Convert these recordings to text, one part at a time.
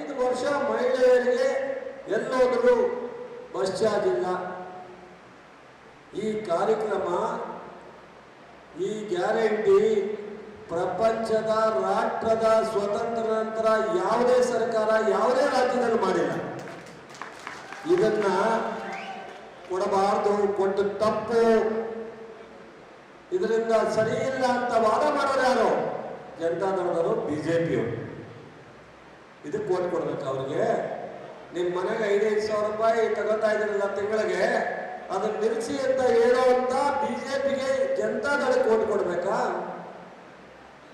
ಐದು ವರ್ಷ ಮಹಿಳೆಯರಿಗೆ ಎಲ್ಲೋದರೂ ಇಲ್ಲ ಈ ಕಾರ್ಯಕ್ರಮ, ಈ ಗ್ಯಾರಂಟಿ ಪ್ರಪಂಚದ, ರಾಷ್ಟ್ರದ ಸ್ವತಂತ್ರ ನಂತರ ಯಾವುದೇ ಸರ್ಕಾರ, ಯಾವುದೇ ರಾಜ್ಯದಲ್ಲಿ ಮಾಡಿಲ್ಲ. ಇದನ್ನ ಕೊಡಬಾರದು, ಕೊಟ್ಟು ತಪ್ಪು. ಇದರಿಂದ ಸರಿ ಇಲ್ಲ ಅಂತ ವಾದ ಮಾಡೋರು ಯಾರು? ಜನತಾದಳದವರು ಬಿಜೆಪಿಯವರು. ಇದಕ್ಕೆ ಓಟ್ ಕೊಡ್ಬೇಕು ಅವ್ರಿಗೆ. ನಿಮ್ಮ ಮನೆಗೆ ಐದೈದು ಸಾವಿರ ರೂಪಾಯಿ ತಗೋತಾ ಇದ್ರಲ್ಲ ತಿಂಗಳಿಗೆ, ಅದನ್ನ ನಿಲ್ಲಿಸಿ ಅಂತ ಹೇಳೋವಂತ ಬಿಜೆಪಿಗೆ ಜನತಾದಳಕ್ಕೆ ಓಟ್ ಕೊಡ್ಬೇಕಾ?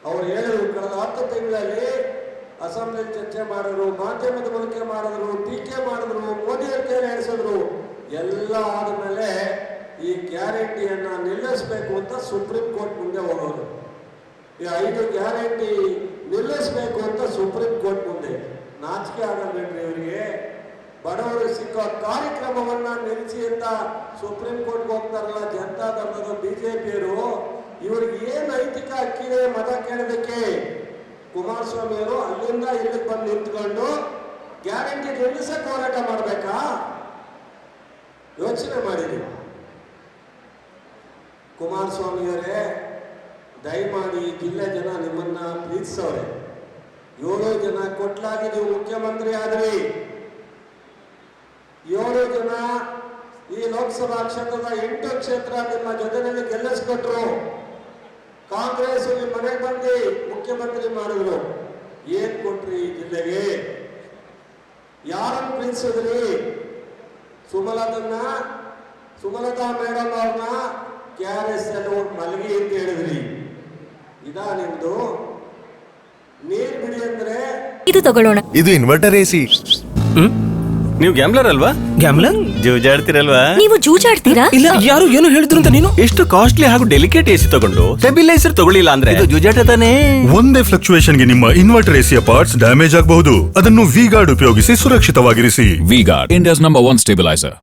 ಅವ್ರು ಹೇಳಿದ್ರು, ಕಳೆದ ಹತ್ತು ತಿಂಗಳಲ್ಲಿ ಅಸೆಂಬ್ಲಿ ಚರ್ಚೆ ಮಾಡಿದ್ರು, ಮಾಧ್ಯಮದ ಮೂಲಕ ಮಾಡಿದ್ರು, ಟೀಕೆ ಮಾಡಿದ್ರು, ಮೋದಿ ಅವ್ರ ನಡೆಸಿದ್ರು. ಎಲ್ಲ ಆದ್ಮೇಲೆ ಈ ಗ್ಯಾರಂಟಿಯನ್ನ ನಿಲ್ಲಿಸಬೇಕು ಅಂತ ಸುಪ್ರೀಂ ಕೋರ್ಟ್ ಮುಂದೆ ಹೋಗೋರು ಈ ಐದು ಗ್ಯಾರಂಟಿ ನಿಲ್ಲಿಸಬೇಕು ಅಂತ ಸುಪ್ರೀಂ ಕೋರ್ಟ್ ಮುಂದೆ ನಾಚಿಕೆ ಆಗಲ್ಬೇಡ್ರಿ ಇವರಿಗೆ ಬಡವರಿಗೆ ಸಿಕ್ಕ ಕಾರ್ಯಕ್ರಮವನ್ನ ನಿಲ್ಲಿಸಿ ಅಂತ ಸುಪ್ರೀಂ ಕೋರ್ಟ್ಗೆ ಹೋಗ್ತಾರಲ್ಲ ಜನತಾ ದಳದ ಬಿಜೆಪಿಯವರು ಇವ್ರಿಗೆ ಏನ್ ನೈತಿಕ ಹಕ್ಕಿದೆ ಮತ ಕೇಳೋದಕ್ಕೆ ಕುಮಾರಸ್ವಾಮಿ ಅವರು ಅಲ್ಲಿಂದ ಇಲ್ಲಿಗೆ ಬಂದು ನಿಂತ್ಕೊಂಡು ಗ್ಯಾರಂಟಿ ನಿಲ್ಲಿಸಕ್ ಹೋರಾಟ ಮಾಡಬೇಕಾ? ಯೋಚನೆ ಮಾಡಿರಿ. ಕುಮಾರಸ್ವಾಮಿಯವರೇ, ದಯಮಾಡಿ ಜಿಲ್ಲೆ ಜನ ನಿಮ್ಮನ್ನ ಪ್ರೀತಿಸವ್ರೆ ಏಳು ಜನ ಕೊಟ್ಲಾಗಿ ನೀವು ಮುಖ್ಯಮಂತ್ರಿ ಆದ್ರಿ. ಏಳು ಜನ ಈ ಲೋಕಸಭಾ ಕ್ಷೇತ್ರದ ಎಂಟು ಕ್ಷೇತ್ರ ನಿಮ್ಮ ಜೊತೆಯಲ್ಲಿ ಗೆಲ್ಲಿಸ್ಕೊಟ್ರು. ಕಾಂಗ್ರೆಸ್ ನಿಮ್ಮ ಮನೆಗೆ ಬಂದು ಮುಖ್ಯಮಂತ್ರಿ ಮಾಡಿದ್ರು. ಏನ್ ಕೊಟ್ರಿ ಜಿಲ್ಲೆಗೆ? ಯಾರನ್ನು ಪ್ರೀತಿಸಿದ್ರಿ? ಸುಮಲತನ್ನ? ಸುಮಲತಾ ಮೇಡಮ್ ಅವ್ರನ್ನ ಕೆ ಆರ್ ಎಸ್ ಮಲಗಿ ಅಂತ ಹೇಳಿದ್ರಿ. ಇದಾ ನಿಮ್ದು? ಇದು ತಗೊಳ್ಳೋಣ. ಇದು ಇನ್ವರ್ಟರ್ ಎಸಿ ನೀವು ಗ್ಯಾಮ್ಲರ್ ಅಲ್ವಾ? ಗ್ಯಾಮ್ಲರ್ ಜೂಜಾಡ್ತಿರಲ್ವಾ? ನೀವು ಜೂಜಾಡ್ತೀರಾ? ಇಲ್ಲ ಯಾರು ಏನು ಹೇಳಿದ್ರು ಅಂತ ನೀನು? ಎಷ್ಟು ಕಾಸ್ಟ್ಲಿ ಹಾಗೂ ಡೆಲಿಕೇಟ್ ಎಸಿ ತಗೊಂಡು ಸ್ಟೆಬಿಲೈಸರ್ ತಗೊಳ್ಳಿಲ್ಲ ಅಂದ್ರೆ? ಇದು ಜೂಜಾಟ ತಾನೇ. ಒಂದೇ ಫ್ಲಕ್ಚುಯೇಷನ್ಗೆ ನಿಮ್ಮ ಇನ್ವರ್ಟರ್ ಎಸಿಯ ಪಾರ್ಟ್ಸ್ ಡ್ಯಾಮೇಜ್ ಆಗಬಹುದು. ಅದನ್ನು ವಿ ಗಾರ್ಡ್ ಉಪಯೋಗಿಸಿ ಸುರಕ್ಷಿತವಾಗಿರಿಸಿ. V guard India's number one stabiliser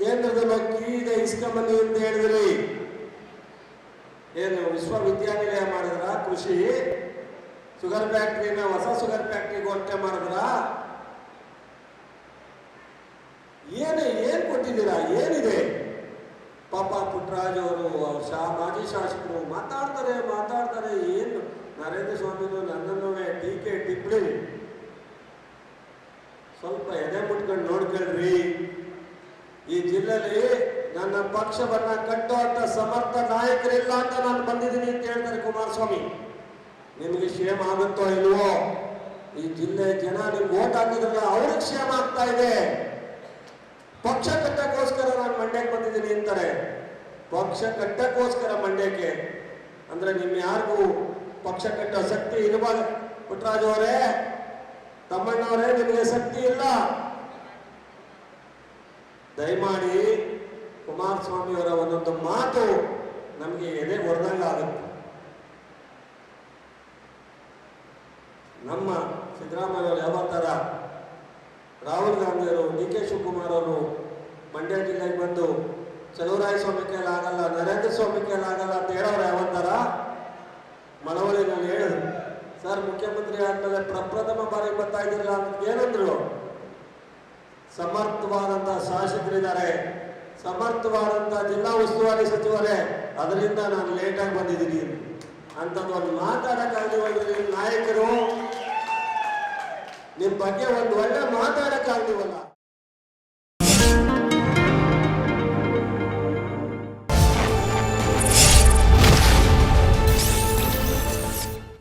ಕೇಂದ್ರದಲ್ಲಿ ಅಂತ ಹೇಳಿದ್ರಿ. ಏನು ವಿಶ್ವವಿದ್ಯಾನಿಲಯ ಮಾಡಿದ್ರ ಕೃಷಿ? ಶುಗರ್ ಫ್ಯಾಕ್ಟ್ರಿನ ಹೊಸ ಶುಗರ್ ಫ್ಯಾಕ್ಟ್ರಿಗೆ ಹೊಟ್ಟೆ ಮಾಡಿದ್ರ ಏನು, ಏನ್ ಕೊಟ್ಟಿದ್ದೀರಾ? ಏನಿದೆ? ಪಾಪ ಪುಟ್ಟರಾಜ್ ಅವ್ರ ಶಾ, ಮಾಜಿ ಶಾಸಕರು ಮಾತಾಡ್ತಾರೆ ಮಾತಾಡ್ತಾರೆ. ಏನು ನರೇಂದ್ರ ಸ್ವಾಮಿದು ನನ್ನನ್ನು ಟೀಕೆ ಟಿಪ್ಪಣಿ. ಸ್ವಲ್ಪ ಎದೆ ಮುಟ್ಕೊಂಡು ನೋಡ್ಕೊಳ್ರಿ. ಈ ಜಿಲ್ಲೆಯಲ್ಲಿ ನನ್ನ ಪಕ್ಷವನ್ನ ಕಟ್ಟುವಂತ ಸಮರ್ಥ ನಾಯಕರಿಲ್ಲ ಅಂತ ನಾನು ಬಂದಿದ್ದೀನಿ ಅಂತ ಹೇಳ್ತಾರೆ ಕುಮಾರಸ್ವಾಮಿ. ನಿಮಗೆ ಕ್ಷೇಮ ಆಗುತ್ತೋ ಇಲ್ವೋ? ಈ ಜಿಲ್ಲೆ ಜನ ನಿಮ್ಗೆ ಓಟ್ ಹಾಕಿದ್ರಲ್ಲ ಅವ್ರಿಗೆ ಕ್ಷೇಮ ಆಗ್ತಾ ಇದೆ. ಪಕ್ಷ ಕಟ್ಟಕ್ಕೋಸ್ಕರ ನಾನು ಮಂಡ್ಯಕ್ಕೆ ಬಂದಿದ್ದೀನಿ ಅಂತಾರೆ. ಪಕ್ಷ ಕಟ್ಟಕ್ಕೋಸ್ಕರ ಮಂಡ್ಯಕ್ಕೆ. ಅಂದ್ರೆ ನಿಮ್ ಯಾರಿಗೂ ಪಕ್ಷ ಕಟ್ಟೋ ಶಕ್ತಿ ಇರಬಾರ್ದು ಪುಟ್ಟರಾಜ್ ಅವರೇ? ತಮ್ಮಣ್ಣವರೇ ನಿಮಗೆ ಶಕ್ತಿ ಇಲ್ಲ. ದಯಮಾಡಿ ಕುಮಾರಸ್ವಾಮಿ ಅವರ ಒಂದೊಂದು ಮಾತು ನಮಗೆ ಎದೆ ಹೊಡೆದಂಗ ಆಗುತ್ತೆ ನಮ್ಮ ಸಿದ್ದರಾಮಯ್ಯ ಅವತಾರ ಯಾವ ಥರ ರಾಹುಲ್ ಗಾಂಧಿಯವರು ಡಿ ಕೆ ಶಿವಕುಮಾರ್ ಅವರು ಮಂಡ್ಯ ಜಿಲ್ಲೆಗೆ ಬಂದು ಚಲುವರಾಯ ಸ್ವಾಮಿ ಆಗಲ್ಲ, ನರೇಂದ್ರ ಸ್ವಾಮಿ ಆಗಲ್ಲ ಅಂತ ಹೇಳೋರು ಯಾವ ಥರ? ಹೇಳಿದ್ರು. ಸರ್, ಮುಖ್ಯಮಂತ್ರಿ ಆದ್ಮೇಲೆ ಪ್ರಪ್ರಥಮ ಬಾರಿ ಬರ್ತಾ ಇದ್ದಿರಲ್ಲ ಅಂತ ಏನಂದ್ರು? ಸಮರ್ಥವಾದಂತ ಶಾಸಕರಿದ್ದಾರೆ. ಸಮರ್ಥವಾದಂತ ಜಿಲ್ಲಾ ಉಸ್ತುವಾರಿ ಸಚಿವರೇ, ಅದರಿಂದ ನಾನು ಲೇಟಾಗಿ ಬಂದಿದ್ದೀನಿ ಅಂತದ್ದು ಒಂದು ಮಾತಾಡಕ್ಕಾಗಲಿ ನಾಯಕರು ನಿಮ್ಮ ಬಗ್ಗೆ ಒಂದು ಒಳ್ಳೆ ಮಾತಾಡೋಕ್ಕಾಗ್ಲಿವಲ್ಲ?